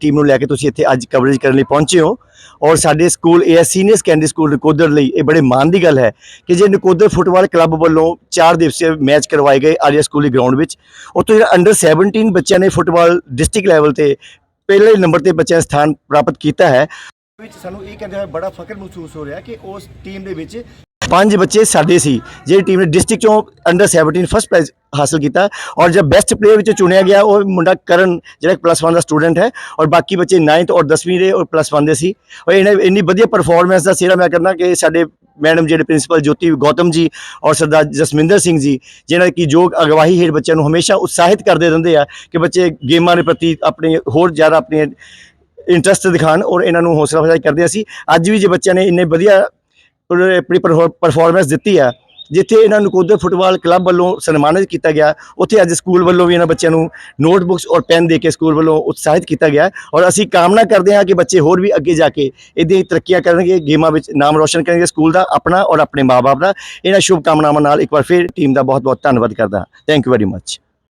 Team ਨੂੰ ਲੈ ਕੇ ਤੁਸੀਂ ਇੱਥੇ ਅੱਜ ਕਵਰੇਜ ਕਰਨ ਲਈ ਪਹੁੰਚੇ ਹੋ। ਔਰ ਸਾਡੇ school AS senior secondary school Nakodar ਲਈ ਇਹ ਬੜੇ ਮਾਣ ਦੀ ਗੱਲ ਹੈ ਕਿ ਜੇ ਨਕੋਦਰ ਫੁੱਟਬਾਲ ਕਲੱਬ ਵੱਲੋਂ 4 ਦਿਵਸੀय ਮੈਚ ਕਰਵਾਏ ਗਏ ਆਰੀਆ ਸਕੂਲੀ ਗਰਾਊਂਡ ਵਿੱਚ। ਉੱਥੋਂ ਜਿਹੜਾ ਅੰਡਰ 17 ਬੱਚਿਆਂ ਨੇ ਫੁੱਟਬਾਲ ਡਿਸਟ੍ਰਿਕਟ ਲੈਵਲ ਤੇ ਪਹਿਲੇ ਨੰਬਰ ਤੇ ਬੱਚਿਆਂ ਨੇ ਸਥਾਨ ਪ੍ਰਾਪਤ ਕੀਤਾ ਹੈ। ਵਿੱਚ ਸਾਨੂੰ ਇਹ ਕਹਿੰਦੇ ਹੋਏ ਬੜਾ ਫਖਰ ਮਹਿਸੂਸ ਹੋ ਰਿਹਾ ਕਿ ਉਸ ਟੀਮ ਦੇ ਵਿੱਚ ਪੰਜ ਬੱਚੇ ਸਾਡੇ ਸੀ, ਜਿਹੜੀ ਟੀਮ ਨੇ ਡਿਸਟ੍ਰਿਕਟ ਚੋਂ ਅੰਡਰ 17 ਫਸਟ ਪ੍ਰਾਈਜ਼ ਹਾਸਲ ਕੀਤਾ ਔਰ ਜਦ ਬੈਸਟ ਪਲੇਅਰ ਵਿੱਚ ਚੁਣਿਆ ਗਿਆ, ਉਹ ਮੁੰਡਾ ਕਰਨ, ਜਿਹੜਾ ਪਲੱਸ 1 ਦਾ ਸਟੂਡੈਂਟ ਹੈ ਔਰ ਬਾਕੀ ਬੱਚੇ 9th ਔਰ 10ਵੀਂ ਦੇ ਔਰ ਪਲੱਸ 1 ਦੇ ਸੀ। ਔਰ ਇਹਨੇ ਇੰਨੀ ਵਧੀਆ ਪਰਫਾਰਮੈਂਸ ਦਾ ਸਿਹਰਾ ਮੈਂ ਕਰਨਾ ਕਿ ਸਾਡੇ ਮੈਡਮ ਜਿਹੜੇ ਪ੍ਰਿੰਸੀਪਲ ਜੋਤੀ ਗੌਤਮ ਜੀ ਔਰ ਸਰਦਾਰ ਜਸਮਿੰਦਰ ਸਿੰਘ ਜੀ ਜਿਨ੍ਹਾਂ ਕੀ ਜੋ ਅਗਵਾਈ ਹੇਠ ਬੱਚਿਆਂ ਨੂੰ ਹਮੇਸ਼ਾ ਉਤਸ਼ਾਹਿਤ ਕਰਦੇ ਰਹਿੰਦੇ ਆ ਕਿ ਬੱਚੇ ਗੇਮਾਂ ਦੇ ਪ੍ਰਤੀ ਆਪਣੇ ਹੋਰ ਜ਼ਿਆਦਾ ਆਪਣੇ ਇੰਟਰਸਟ ਦਿਖਾਣ ਔਰ ਇਹਨਾਂ ਨੂੰ ਹੌਸਲਾ ਅਫਜ਼ਾਈ ਕਰਦੇ ਅਸੀਂ। ਅੱਜ ਵੀ ਜੇ ਬੱਚਿਆਂ ਨੇ ਇੰਨੇ ਵਧੀਆ ਔਰ ਆਪਣੀ ਪਰਫਾਰਮੈਂਸ ਦਿੱਤੀ ਆ, ਜਿੱਥੇ ਇਹਨਾਂ ਨੂੰ ਕੋਦਰ ਫੁੱਟਬਾਲ ਕਲੱਬ ਵੱਲੋਂ ਸਨਮਾਨਿਤ ਕੀਤਾ ਗਿਆ, ਉੱਥੇ ਅੱਜ ਸਕੂਲ ਵੱਲੋਂ ਵੀ ਇਹਨਾਂ ਬੱਚਿਆਂ ਨੂੰ ਨੋਟਬੁੱਕਸ ਔਰ ਪੈਨ ਦੇ ਕੇ ਸਕੂਲ ਵੱਲੋਂ ਉਤਸ਼ਾਹਿਤ ਕੀਤਾ ਗਿਆ ਔਰ ਅਸੀਂ ਕਾਮਨਾ ਕਰਦੇ ਹਾਂ ਕਿ ਬੱਚੇ ਹੋਰ ਵੀ ਅੱਗੇ ਜਾ ਕੇ ਇਦਾਂ ਹੀ ਤਰੱਕੀਆਂ ਕਰਨਗੇ, ਗੇਮਾਂ ਵਿੱਚ ਨਾਮ ਰੋਸ਼ਨ ਕਰਨਗੇ ਸਕੂਲ ਦਾ, ਆਪਣਾ ਔਰ ਆਪਣੇ ਮਾਪੇ ਦਾ। ਇਹਨਾਂ ਸ਼ੁਭ ਕਾਮਨਾਵਾਂ ਨਾਲ ਇੱਕ ਵਾਰ ਫਿਰ ਟੀਮ ਦਾ ਬਹੁਤ ਬਹੁਤ ਧੰਨਵਾਦ ਕਰਦਾ ਹਾਂ। Thank you very much